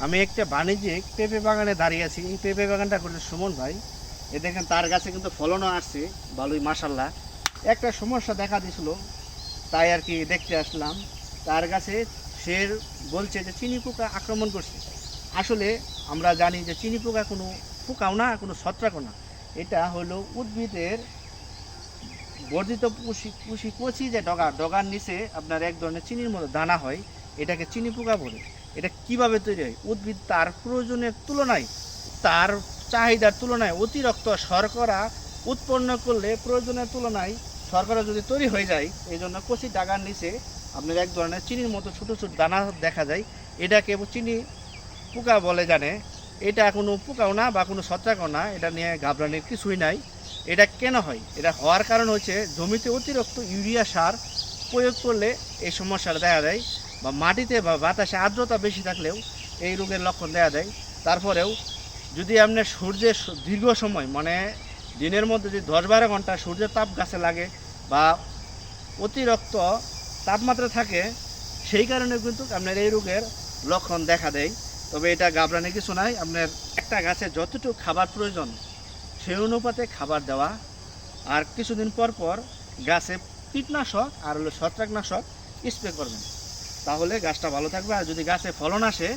আমি একটা বাণিজ্যিক পেঁপে বাগানে দাঁড়িয়ে আছি। এই পেঁপে বাগানটা করছে সুমন ভাই। এ দেখেন, তার গাছে কিন্তু ফলনও আসছে, ভালোই মাসাল্লাহ একটা সমস্যা দেখা দিয়েছিল, তাই আর কি দেখতে আসলাম। তার গাছে সে বলছে যে চিনি পোকা আক্রমণ করছে। আসলে আমরা জানি যে চিনি পোকা কোনো পোকাও না, কোনো ছত্রাকও না। এটা হলো উদ্ভিদের বর্ধিত পুষি পুষি কচি যে ডগা, ডগার নিচে আপনার এক ধরনের চিনির মতো দানা হয়। এটাকে চিনি পোকা বলে। এটা কীভাবে তৈরি হয়? উদ্ভিদ তার প্রয়োজনের তুলনায়, তার চাহিদার তুলনায় অতিরিক্ত শর্করা উৎপন্ন করলে প্রয়োজনের তুলনায় শর্করা যদি তৈরি হয়ে যায়, এই জন্য কচি ডাগার নিচে আপনার এক ধরনের চিনির মতো ছোটো ছোটো দানা দেখা যায়। এটাকে চিনি পোকা বলে জানে। এটা কোনো পোকাও না বা কোনো ছত্রাকও না, এটা নিয়ে ঘাবড়ানির কিছুই নাই। এটা কেন হয়? এটা হওয়ার কারণ হচ্ছে জমিতে অতিরিক্ত ইউরিয়া সার প্রয়োগ করলে এই সমস্যাটা দেখা দেয়। বা মাটিতে বা বাতাসে আর্দ্রতা বেশি থাকলেও এই রোগের লক্ষণ দেখা দেয়। তারপরেও যদি আপনার সূর্যের দীর্ঘ সময় মানে দিনের মধ্যে যদি দশ বারো ঘণ্টা সূর্যের তাপ গাছে লাগে বা অতিরিক্ত তাপমাত্রা থাকে, সেই কারণে কিন্তু আপনার এই রোগের লক্ষণ দেখা দেয়। তবে এটা গাবরানে কিছু নাই। আপনার একটা গাছে যতটুকু খাবার প্রয়োজন, সেই অনুপাতে খাবার দেওয়া। আর কিছুদিন পর পর গাছে কীটনাশক আর হলো ছত্রাকনাশক স্প্রে করবেন। তাহলে গাছটা ভালো থাকবে। আর যদি গাছে ফলন আসে,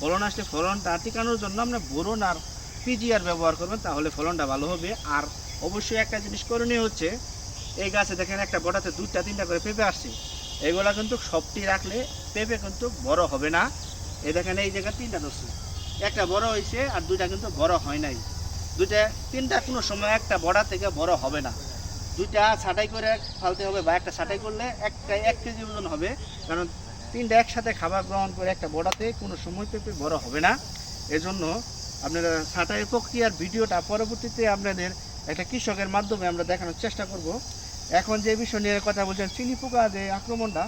ফলন আসলে ফলনটা টিকানোর জন্য আপনার বোরন আর পিজিআর ব্যবহার করবেন, তাহলে ফলনটা ভালো হবে। আর অবশ্যই একটা জিনিস করণীয় হচ্ছে, এই গাছে দেখেন একটা বটাতে দুইটা, তিনটা করে পেঁপে আসছে। এগুলা কিন্তু সবটি রাখলে পেঁপে কিন্তু বড় হবে না। এই দেখেন, এই জায়গায় তিনটা ধরছে। একটা বড় হয়েছে আর দুইটা কিন্তু বড় হয় নাই। দুইটা, তিনটা কোনো সময় একটা বড় থেকে বড় হবে না। দুইটা ছাটাই করে ফালতে হবে বা একটা ছাটাই করলে একটা এক কেজি ওজন হবে। কারণ তিনটা একসাথে খাবার গ্রহণ করে একটা বড়াতে কোনো সময় পেঁপে বড় হবে না। এজন্য আপনারা ছাঁটাই প্রক্রিয়ার ভিডিওটা পরবর্তীতে আপনাদের একটা কৃষকের মাধ্যমে আমরা দেখানোর চেষ্টা করব। এখন যে বিষয় নিয়ে কথা বলছেন, চিনি পোকা যে আক্রমণটা,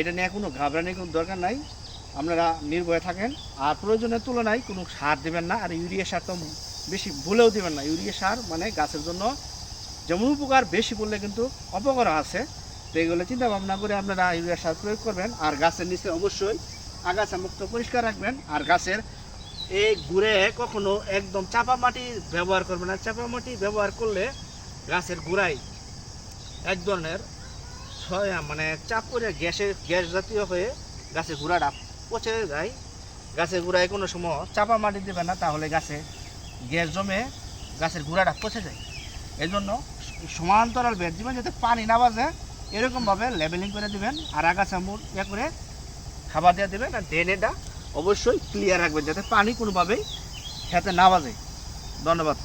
এটা নিয়ে কোনো ঘাবড়ানির কোনো দরকার নাই। আপনারা নির্ভয়ে থাকেন। আর প্রয়োজনের তুলনায় কোনো সার দেবেন না। আর ইউরিয়া সার তো বেশি ভুলেও দেবেন না। ইউরিয়া সার মানে গাছের জন্য যেমন উপকার, বেশি বললে কিন্তু অপকার আছে। তো এগুলো চিন্তা ভাবনা করে আপনারা ইউরিয়া সার প্রয়োগ করবেন, আর গাছের নিচে অবশ্যই আগাছা মুক্ত পরিষ্কার রাখবেন, আর গাছের এই গুড়ে কখনো একদম চাপা মাটি ব্যবহার করবেন না। চাপা মাটি ব্যবহার করলে গাছের গুড়াই এক ধরনের মানে চাপ করে গ্যাসের গ্যাস জাতীয় হয়ে গাছের গুঁড়াটা পচে যায়। গাছের গুঁড়ায় কোনো সময় চাপা মাটি দেবে না, তাহলে গাছে গ্যাস জমে গাছের গুঁড়াটা পচে যায়। এই জন্য সমান্তরাল বেড যাতে পানি না বাজে এরকমভাবে লেবেলিং করে দেবেন, আর আগাছা মুড় ইয়ে করে খাবার দিয়ে দেবেন, আর ড্রেনেটা অবশ্যই ক্লিয়ার রাখবেন, যাতে পানি কোনোভাবেই খেতে না বাজে। ধন্যবাদ।